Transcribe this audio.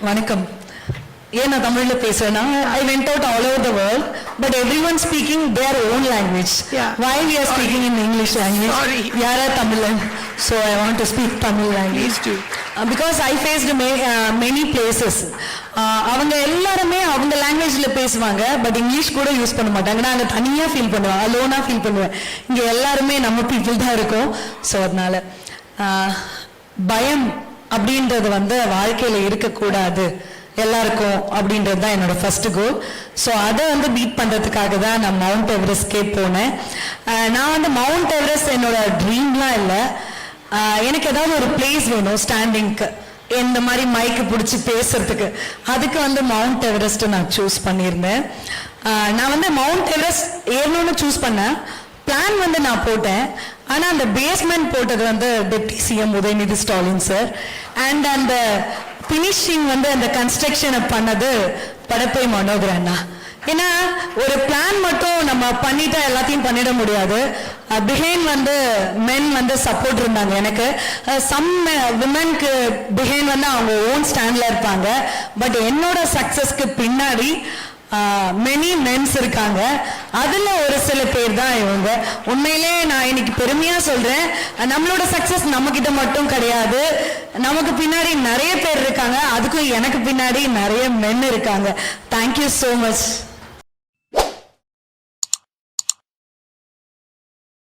வணக்கம். ஏன் நான் தமிழ்ல பேசுறேன்னா I went out all over the world but everyone speaking their own language. Why we are speaking in English language. யாரா தமிழன் so I want to speak Tamil language. Because I faced may many places அவங்க எல்லாருமே அவங்க லாங்குவேஜில் பேசுவாங்க but English கூட use பண்ண மாட்டாங்க. அங்கே தனியாக ஃபீல் பண்ணுவேன் அலோனாக ஃபீல் பண்ணுவேன் இங்கே எல்லாருமே நம்ம பீப்புள் தான் இருக்கோம். ஸோ அதனால ஆஹ், பயம் அப்படின்றது வந்து வாழ்க்கையில் இருக்கக்கூடாது. எல்லாருக்கும் அப்படின்றது தான் என்னோட ஃபர்ஸ்ட் கோல் ஸோ அதை வந்து பீட் பண்ணுறதுக்காக தான் நான் மவுண்ட் எவரெஸ்ட்கே போனேன். நான் வந்து மவுண்ட் எவரெஸ்ட் என்னோட ட்ரீம்லாம் இல்லை. எனக்கு ஏதாவது ஒரு பிளேஸ் வேணும் ஸ்டாண்டிங்க்கு இந்த மாதிரி மைக்கு பிடிச்சி பேசுறதுக்கு. அதுக்கு வந்து மவுண்ட் எவரெஸ்ட் நான் சூஸ் பண்ணியிருந்தேன். நான் வந்து மவுண்ட் எவரெஸ்ட் ஏறணும்னு சூஸ் பண்ணேன். பிளான் வந்து நான் போட்டேன். ஆனால் அந்த பேஸ்மெண்ட் போட்டது வந்து deputy CM Udhayanidhi Stalin sir and அந்த ஃபினிஷிங் வந்து அந்த கன்ஸ்ட்ரக்ஷனை பண்ணது படப்பை மனோகரண்ணா ஏன்னா ஒரு பிளான் மட்டும் நம்ம பண்ணிட்டா எல்லாத்தையும் பண்ணிட முடியாது. பிஹேன் வந்து மென் வந்து சப்போர்ட் இருந்தாங்க எனக்கு. சம் விமென்க்கு பிஹேன் வந்து அவங்க ஓன் ஸ்டாண்டில் இருப்பாங்க. பட் என்னோட சக்ஸஸ்க்கு பின்னாடி மெனி மென்ஸ் இருக்காங்க. அதில் ஒரு சில பேர் தான் இவங்க. உண்மையிலே நான் இன்னைக்கு பெருமையாக சொல்கிறேன் நம்மளோட சக்ஸஸ் நம்மக்கிட்ட மட்டும் கிடையாது. நமக்கு பின்னாடி நிறைய பேர் இருக்காங்க. அதுக்கும் எனக்கு பின்னாடி நிறைய மென் இருக்காங்க. Thank you so much